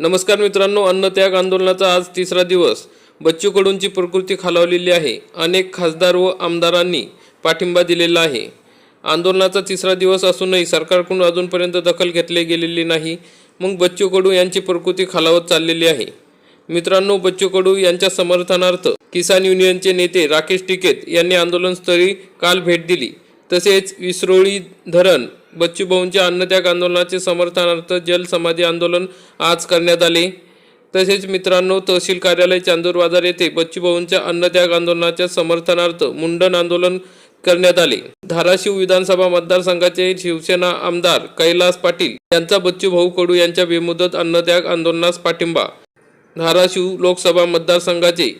नमस्कार मित्रांनो अन्नत्याग आंदोलनाचा आज तिसरा दिवस. बच्चू कडूंची प्रकृती खालावलेली आहे. अनेक खासदार व आमदारांनी पाठिंबा दिलेला आहे. आंदोलनाचा तिसरा दिवस असूनही सरकारकडून अजूनपर्यंत दखल घेतली गेलेली नाही. मग बच्चू कडू यांची प्रकृती खालावत चाललेली आहे. मित्रांनो बच्चू कडू यांच्या समर्थनार्थ किसान युनियनचे नेते राकेश टिकेत यांनी आंदोलनस्थळी काल भेट दिली. तसेच विसरोळी धरण बच्चूभाऊंच्या अन्नत्याग आंदोलनाचे समर्थनार्थ जल समाधी आंदोलन आज करण्यात आले. तसेच मित्रांनो तहसील कार्यालय चांदूर बाजार येथे बच्चूभाऊंच्या अन्नत्याग आंदोलनाच्या समर्थनार्थ मुंडन आंदोलन करण्यात आले. धाराशिव विधानसभा मतदारसंघाचे शिवसेना आमदार कैलास पाटील यांचा बच्चू भाऊ कडू यांच्या बेमुदत अन्नत्याग आंदोलनास पाठिंबा. धाराशिव लोकसभा मतदारसंघाचे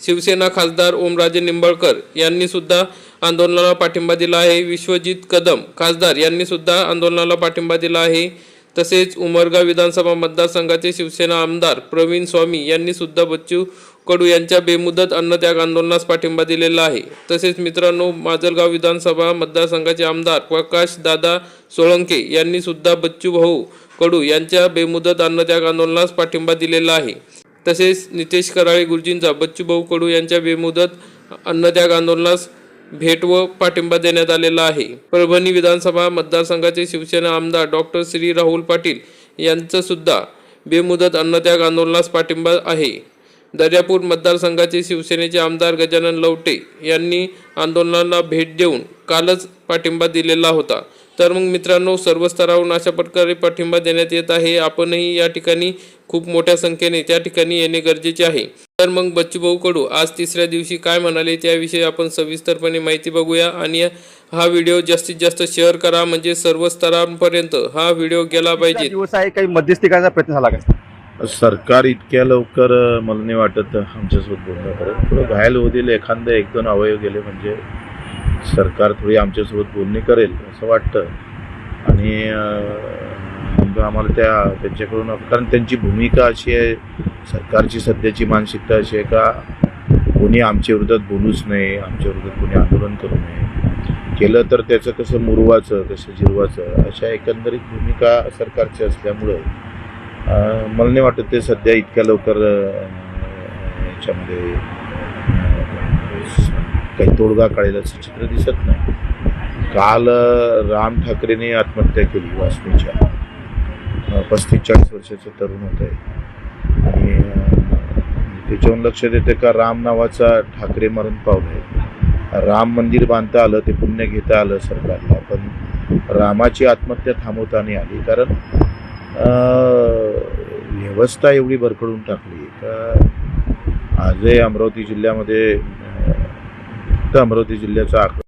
शिवसेना खासदार ओमराजे निंबाळकर यांनी सुद्धा आंदोलनाला पाठिंबा दिला आहे. विश्वजित कदम खासदार यांनी सुद्धा आंदोलनाला पाठिंबा दिला आहे. तसेच उमरगा विधानसभा मतदारसंघाचे शिवसेना आमदार प्रवीण स्वामी यांनी सुद्धा बच्चू कडू यांच्या बेमुदत अन्नत्याग आंदोलनास पाठिंबा दिलेला आहे. तसेच मित्रांनो माजलगाव विधानसभा मतदारसंघाचे आमदार प्रकाश दादा सोळंके यांनी सुद्धा बच्चू भाऊ कडू यांच्या बेमुदत अन्नत्याग आंदोलनास पाठिंबा दिलेला आहे. तसेच नितेश कराळे गुरुजींचा बच्चू भाऊ कडू यांच्या बेमुदत अन्नत्याग आंदोलनास भेट व पाठिंबा देण्यात आलेला आहे. परभणी विधानसभा मतदारसंघाचे शिवसेना आमदार डॉक्टर श्री राहुल पाटील यांचं सुद्धा बेमुदत अन्नत्याग आंदोलनास पाठिंबा आहे. दर्यापूर मतदारसंघाचे शिवसेनेचे आमदार गजानन लवटे यांनी आंदोलनाला भेट देऊन कालच पाठिंबा दिलेला होता. तर मग मित्रांनो सर्व स्तरावरून अशा प्रकारे पाठिंबा देण्यात येत आहे. आपणही या ठिकाणी खूप मोठ्या संख्येने त्या ठिकाणी येणे गरजेचे आहे. तर मग बच्चूभाऊ कडू आज तिसऱ्या दिवशी काय म्हणाले त्याविषयी आपण सविस्तरपणे माहिती बघूया आणि हा व्हिडिओ जास्तीत जास्त शेअर करा. म्हणजे सर्व स्तरांपर्यंत हा व्हिडिओ गेला पाहिजे. दिवस आहे काही मध्यस्थी करण्याचा प्रयत्न झाला का? सरकार इतक्या लवकर मला नाही वाटत आमच्यासोबत बोलणं करत थोडं घायल होतील एखादं एक दोन अवयव गेले म्हणजे सरकार थोडी आमच्यासोबत बोलणी करेल असं वाटतं. आणि आम्हाला त्या त्यांच्याकडून कारण त्यांची भूमिका अशी आहे सरकारची सध्याची मानसिकता अशी आहे का कोणी आमच्या विरोधात बोलूच नये आमच्या विरोधात कोणी आंदोलन करू नये. केलं तर त्याचं कसं मुरवाचं कसं जिरवाचं अशा एकंदरीत भूमिका सरकारची असल्यामुळं मला नाही वाटत ते सध्या इतक्या लवकर याच्यामध्ये काही तोडगा काढेल असं चित्र दिसत नाही. काल राम ठाकरेने आत्महत्या केली वासनीच्या पस्तीस चाळीस वर्षाचं तरुण होत आहे आणि त्याच्याहून लक्ष लक्षात येतं का राम नावाचा ठाकरे मरण पावलाय राम मंदिर बांधता आलं ते पुण्य घेता आलं सरकारला. पण रामाची आत्महत्या थांबवता नाही आली. कारण व्यवस्था एवढी भरखडून टाकली. का आजही अमरावती जिल्ह्यामध्ये फक्त अमरावती जिल्ह्याचा आकडा